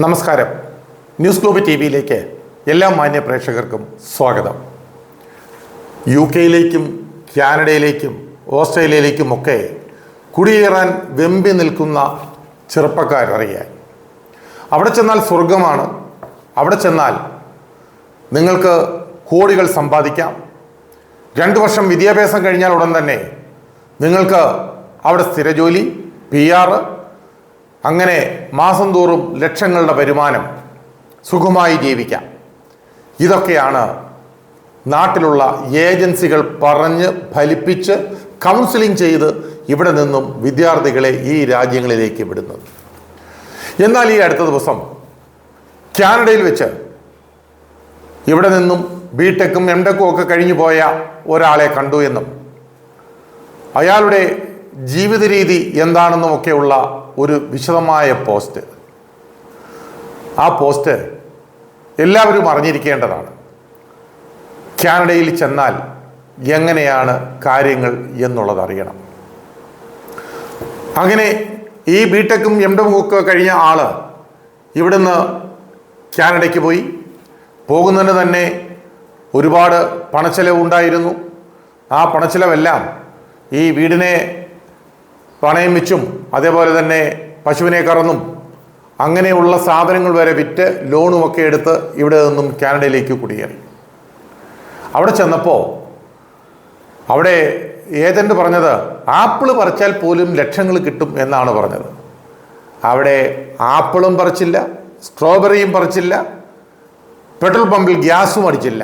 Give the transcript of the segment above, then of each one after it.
നമസ്കാരം. News globe T വിയിലേക്ക് എല്ലാ മാന്യ പ്രേക്ഷകർക്കും സ്വാഗതം. യു കെയിലേക്കും കാനഡയിലേക്കും ഓസ്ട്രേലിയയിലേക്കും ഒക്കെ കുടിയേറാൻ വെമ്പി നിൽക്കുന്ന ചെറുപ്പക്കാരറിയാൻ. അവിടെ ചെന്നാൽ സ്വർഗമാണ് അവിടെ ചെന്നാൽ നിങ്ങൾക്ക് കോടികൾ സമ്പാദിക്കാം. രണ്ട് വർഷം വിദ്യാഭ്യാസം കഴിഞ്ഞാൽ ഉടൻ തന്നെ നിങ്ങൾക്ക് അവിടെ സ്ഥിരജോലി പി ആർ അങ്ങനെ മാസം തോറും ലക്ഷങ്ങളുടെ വരുമാനം സുഖമായി ജീവിക്കാം. ഇതൊക്കെയാണ് നാട്ടിലുള്ള ഏജൻസികൾ പറഞ്ഞ് ഫലിപ്പിച്ച് കൗൺസിലിംഗ് ചെയ്ത് ഇവിടെ നിന്നും വിദ്യാർത്ഥികളെ ഈ രാജ്യങ്ങളിലേക്ക് വിടുന്നത്. എന്നാൽ ഈ അടുത്ത ദിവസം കാനഡയിൽ വെച്ച് ഇവിടെ നിന്നും ബി ടെക്കും എം ടെക്കും ഒക്കെ കഴിഞ്ഞു പോയ ഒരാളെ കണ്ടു എന്നും അയാളുടെ ജീവിത രീതി എന്താണെന്നുമൊക്കെയുള്ള ഒരു വിശദമായ പോസ്റ്റ്. ആ പോസ്റ്റ് എല്ലാവരും അറിഞ്ഞിരിക്കേണ്ടതാണ്. കാനഡയിൽ ചെന്നാൽ എങ്ങനെയാണ് കാര്യങ്ങൾ എന്നുള്ളത് അറിയണം. അങ്ങനെ ഈ ബിടെക്കും എം ടെക്കും ഒക്കെ കഴിഞ്ഞ ആൾ ഇവിടുന്ന് കാനഡയ്ക്ക് പോയി. പോകുന്നതിന് തന്നെ ഒരുപാട് പണച്ചെലവ് ഉണ്ടായിരുന്നു. ആ പണച്ചെലവെല്ലാം ഈ വീടിനെ പണയം വെച്ചും അതേപോലെ തന്നെ പശുവിനെ കറന്നും അങ്ങനെയുള്ള സാധനങ്ങൾ വരെ വിറ്റ് ലോണുമൊക്കെ എടുത്ത് ഇവിടെ നിന്നും കാനഡയിലേക്ക് കുടിയേറി. അവിടെ ചെന്നപ്പോൾ അവിടെ ഏജന്റ് പറഞ്ഞത് ആപ്പിൾ പറിച്ചാൽ പോലും ലക്ഷങ്ങൾ കിട്ടും എന്നാണ് പറഞ്ഞത്. അവിടെ ആപ്പിളും പറിച്ചില്ല സ്ട്രോബെറിയും പറിച്ചില്ല പെട്രോൾ പമ്പിൽ ഗ്യാസും അടിച്ചില്ല.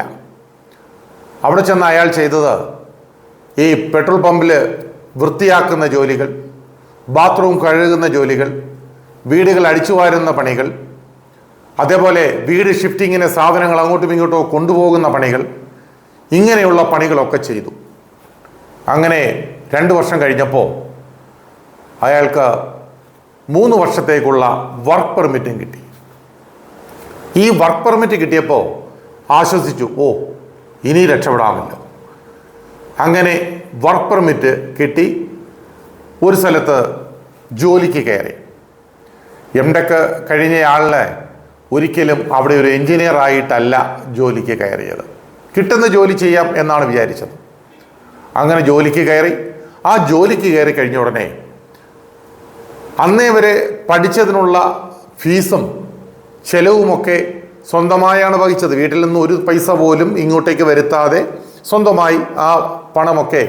അവിടെ ചെന്ന് അയാൾ ചെയ്തത് ഈ പെട്രോൾ പമ്പിൽ വൃത്തിയാക്കുന്ന ജോലികൾ. ബാത്റൂം കഴുകുന്ന ജോലികൾ വീടുകൾ അടിച്ചു വാരുന്ന പണികൾ അതേപോലെ വീട് ഷിഫ്റ്റിങ്ങിന് സാധനങ്ങൾ അങ്ങോട്ടും ഇങ്ങോട്ടും കൊണ്ടുപോകുന്ന പണികൾ ഇങ്ങനെയുള്ള പണികളൊക്കെ ചെയ്തു. അങ്ങനെ രണ്ട് വർഷം കഴിഞ്ഞപ്പോൾ അയാൾക്ക് മൂന്ന് വർഷത്തേക്കുള്ള വർക്ക് പെർമിറ്റും കിട്ടി. ഈ വർക്ക് പെർമിറ്റ് കിട്ടിയപ്പോൾ ആശ്വസിച്ചു ഓ ഇനി രക്ഷപ്പെടാമല്ലോ. അങ്ങനെ വർക്ക് പെർമിറ്റ് കിട്ടി. ഒരു സ്ഥലത്ത് ജോലിക്ക് കയറി. എം കഴിഞ്ഞ ആളിനെ ഒരിക്കലും അവിടെ ഒരു എഞ്ചിനീയർ ആയിട്ടല്ല ജോലിക്ക് കയറിയത്. കിട്ടുന്ന ജോലി ചെയ്യാം എന്നാണ് വിചാരിച്ചത്. അങ്ങനെ ജോലിക്ക് കയറി. ആ ജോലിക്ക് കയറി കഴിഞ്ഞ ഉടനെ അന്നേ വരെ പഠിച്ചതിനുള്ള ഫീസും ചെലവുമൊക്കെ സ്വന്തമായാണ് വഹിച്ചത്. വീട്ടിൽ നിന്ന് ഒരു പൈസ പോലും ഇങ്ങോട്ടേക്ക് വരുത്താതെ സ്വന്തമായി ആ പണമൊക്കെ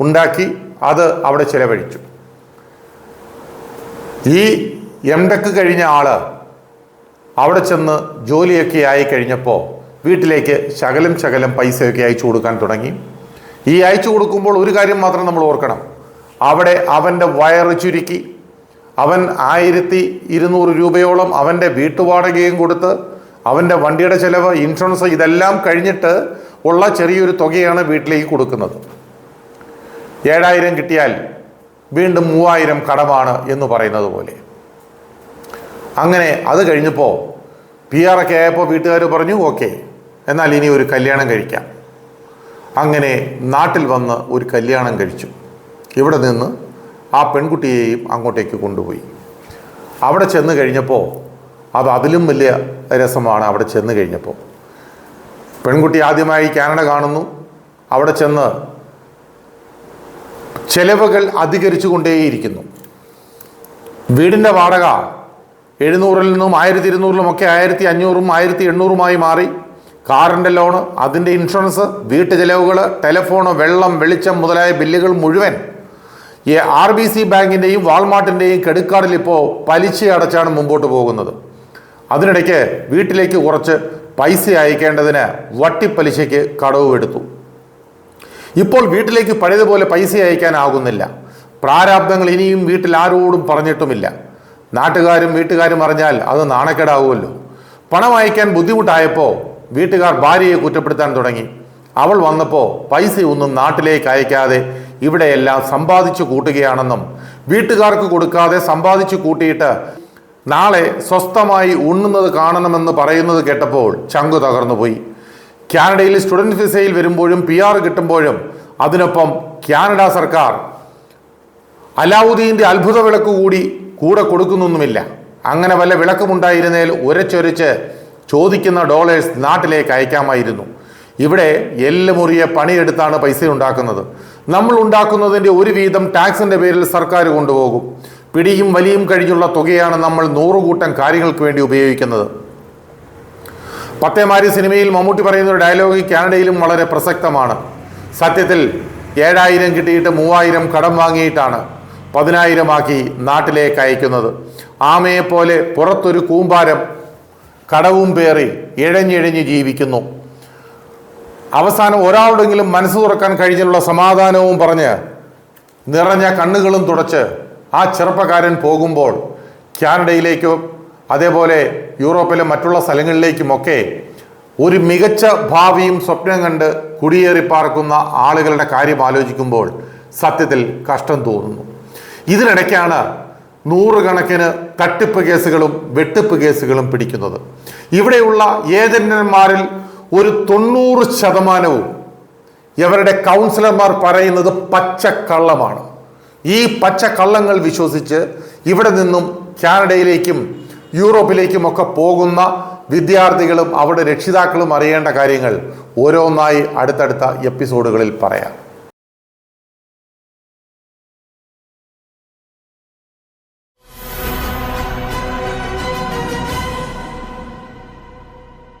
ഉണ്ടാക്കി അത് അവിടെ ചെലവഴിച്ചു. ഈ എം ടെക്ക് കഴിഞ്ഞ ആൾ അവിടെ ചെന്ന് ജോലിയൊക്കെ ആയി കഴിഞ്ഞപ്പോൾ വീട്ടിലേക്ക് ശകലം ശകലം പൈസയൊക്കെ അയച്ചു കൊടുക്കാൻ തുടങ്ങി. ഈ അയച്ചു കൊടുക്കുമ്പോൾ ഒരു കാര്യം മാത്രം നമ്മൾ ഓർക്കണം. അവിടെ അവന്റെ വയറ് ചുരുക്കി. അവൻ ആയിരത്തി ഇരുന്നൂറ് രൂപയോളം അവന്റെ വീട്ടുവാടകയും കൊടുത്ത് അവന്റെ വണ്ടിയുടെ ചിലവ് ഇൻഷുറൻസ് ഇതെല്ലാം കഴിഞ്ഞിട്ട് ഉള്ള ചെറിയൊരു തുകയാണ് വീട്ടിലേക്ക് കൊടുക്കുന്നത്. ഏഴായിരം കിട്ടിയാൽ വീണ്ടും മൂവായിരം കടമാണ് എന്ന് പറയുന്നത് പോലെ. അങ്ങനെ അത് കഴിഞ്ഞപ്പോൾ പി ആർ ഒക്കെ ആയപ്പോൾ വീട്ടുകാർ പറഞ്ഞു ഓക്കെ എന്നാൽ ഇനി ഒരു കല്യാണം കഴിക്കാം. അങ്ങനെ നാട്ടിൽ വന്ന് ഒരു കല്യാണം കഴിച്ചു. ഇവിടെ നിന്ന് ആ പെൺകുട്ടിയെയും അങ്ങോട്ടേക്ക് കൊണ്ടുപോയി. അവിടെ ചെന്ന് കഴിഞ്ഞപ്പോൾ അത് അതിലും വലിയ രസമാണ് അവിടെ ചെന്ന് കഴിഞ്ഞപ്പോൾ പെൺകുട്ടി ആദ്യമായി കാനഡ കാണുന്നു. അവിടെ ചെന്ന് ചെലവുകൾ അധികരിച്ചു കൊണ്ടേയിരിക്കുന്നു വീടിന്റെ വാടക എഴുന്നൂറിൽ നിന്നും ആയിരത്തി ഇരുന്നൂറിലും ഒക്കെ ആയിരത്തി അഞ്ഞൂറും ആയിരത്തി എണ്ണൂറുമായി മാറി. കാറിന്റെ ലോണ് അതിന്റെ ഇൻഷുറൻസ് വീട്ടു ചെലവുകൾ ടെലിഫോണ് വെള്ളം വെളിച്ചം മുതലായ ബില്ലുകൾ മുഴുവൻ ഈ ആർ ബി സി ബാങ്കിന്റെയും വാൾമാർട്ടിന്റെയും ക്രെഡിറ്റ് കാർഡിൽ ഇപ്പോൾ പലിശ അടച്ചാണ് മുമ്പോട്ട് പോകുന്നത്. അതിനിടയ്ക്ക് വീട്ടിലേക്ക് കുറച്ച് പൈസ അയക്കേണ്ടതിന് വട്ടിപ്പലിശയ്ക്ക് കടവും എടുത്തു ഇപ്പോൾ വീട്ടിലേക്ക് പഴയതുപോലെ പൈസ അയക്കാനാകുന്നില്ല. പ്രാരാബ്ദങ്ങൾ ഇനിയും വീട്ടിൽ ആരോടും പറഞ്ഞിട്ടുമില്ല. നാട്ടുകാരും വീട്ടുകാരും അറിഞ്ഞാൽ അത് നാണക്കേടാവുമല്ലോ. പണം അയക്കാൻ ബുദ്ധിമുട്ടായപ്പോൾ വീട്ടുകാർ ഭാര്യയെ കുറ്റപ്പെടുത്താൻ തുടങ്ങി. അവൾ വന്നപ്പോൾ പൈസ ഒന്നും നാട്ടിലേക്ക് അയക്കാതെ ഇവിടെയെല്ലാം സമ്പാദിച്ചു കൂട്ടുകയാണെന്നും വീട്ടുകാർക്ക് കൊടുക്കാതെ സമ്പാദിച്ചു കൂട്ടിയിട്ട് നാളെ സ്വസ്ഥമായി ഉണ്ണുന്നത് കാണണമെന്ന് പറയുന്നത് കേട്ടപ്പോൾ ചങ്കു തകർന്നുപോയി. കാനഡയിൽ സ്റ്റുഡന്റ് വിസയിൽ വരുമ്പോഴും പി ആർ കിട്ടുമ്പോഴും അതിനൊപ്പം കാനഡ സർക്കാർ അലാവുദ്ദീന്റെ അത്ഭുത വിളക്ക് കൂടി കൂടെ കൊടുക്കുന്നൊന്നുമില്ല. അങ്ങനെ വല്ല വിളക്കുമുണ്ടായിരുന്നേൽ ഉരച്ചൊരച്ച് ചോദിക്കുന്ന ഡോളേഴ്സ് നാട്ടിലേക്ക് അയക്കാമായിരുന്നു. ഇവിടെ എല്ല് മുറിയെ പണിയെടുത്താണ് പൈസ ഉണ്ടാക്കുന്നത് നമ്മൾ ഉണ്ടാക്കുന്നതിന്റെ ഒരു വീതം ടാക്സിന്റെ പേരിൽ സർക്കാർ കൊണ്ടുപോകും. പിടിയും വലിയും കഴിഞ്ഞുള്ള തുകയാണ് നമ്മൾ നൂറുകൂട്ടം കാര്യങ്ങൾക്ക് വേണ്ടി ഉപയോഗിക്കുന്നത്. പത്തേമാരി സിനിമയിൽ മമ്മൂട്ടി പറയുന്ന ഒരു ഡയലോഗ് കാനഡയിലും വളരെ പ്രസക്തമാണ്. സത്യത്തിൽ ഏഴായിരം കിട്ടിയിട്ട് മൂവായിരം കടം വാങ്ങിയിട്ടാണ് പതിനായിരമാക്കി നാട്ടിലേക്ക് അയക്കുന്നത്. ആമയെപ്പോലെ പോലെ പുറത്തൊരു കൂമ്പാരം കടവും പേറി ഇഴഞ്ഞിഴഞ്ഞ് ജീവിക്കുന്നു. അവസാനം ഒരാളുടെങ്കിലും മനസ്സ് തുറക്കാൻ കഴിഞ്ഞുള്ള സമാധാനവും പറഞ്ഞ് നിറഞ്ഞ കണ്ണുകളും തുടച്ച് ആ ചെറുപ്പക്കാരൻ പോകുമ്പോൾ കാനഡയിലേക്കോ അതേപോലെ യൂറോപ്പിലെ മറ്റുള്ള സ്ഥലങ്ങളിലേക്കുമൊക്കെ ഒരു മികച്ച ഭാവിയും സ്വപ്നം കണ്ട് കുടിയേറി പാർക്കുന്ന ആളുകളുടെ കാര്യം ആലോചിക്കുമ്പോൾ സത്യത്തിൽ കഷ്ടം തോന്നുന്നു. ഇതിനിടയ്ക്കാണ് നൂറുകണക്കിന് തട്ടിപ്പ് കേസുകളും വെട്ടിപ്പ് കേസുകളും പിടിക്കുന്നത്. ഇവിടെയുള്ള ഏജന്റന്മാരിൽ ഒരു തൊണ്ണൂറ് ശതമാനവും ഇവരുടെ കൗൺസിലർമാർ പറയുന്നത് പച്ചക്കള്ളമാണ്. ഈ പച്ചക്കള്ളങ്ങൾ വിശ്വസിച്ച് ഇവിടെ നിന്നും കാനഡയിലേക്കും യൂറോപ്പിലേക്കും ഒക്കെ പോകുന്ന വിദ്യാർത്ഥികളും അവരുടെ രക്ഷിതാക്കളും അറിയേണ്ട കാര്യങ്ങൾ ഓരോന്നായി അടുത്തടുത്ത എപ്പിസോഡുകളിൽ പറയാം.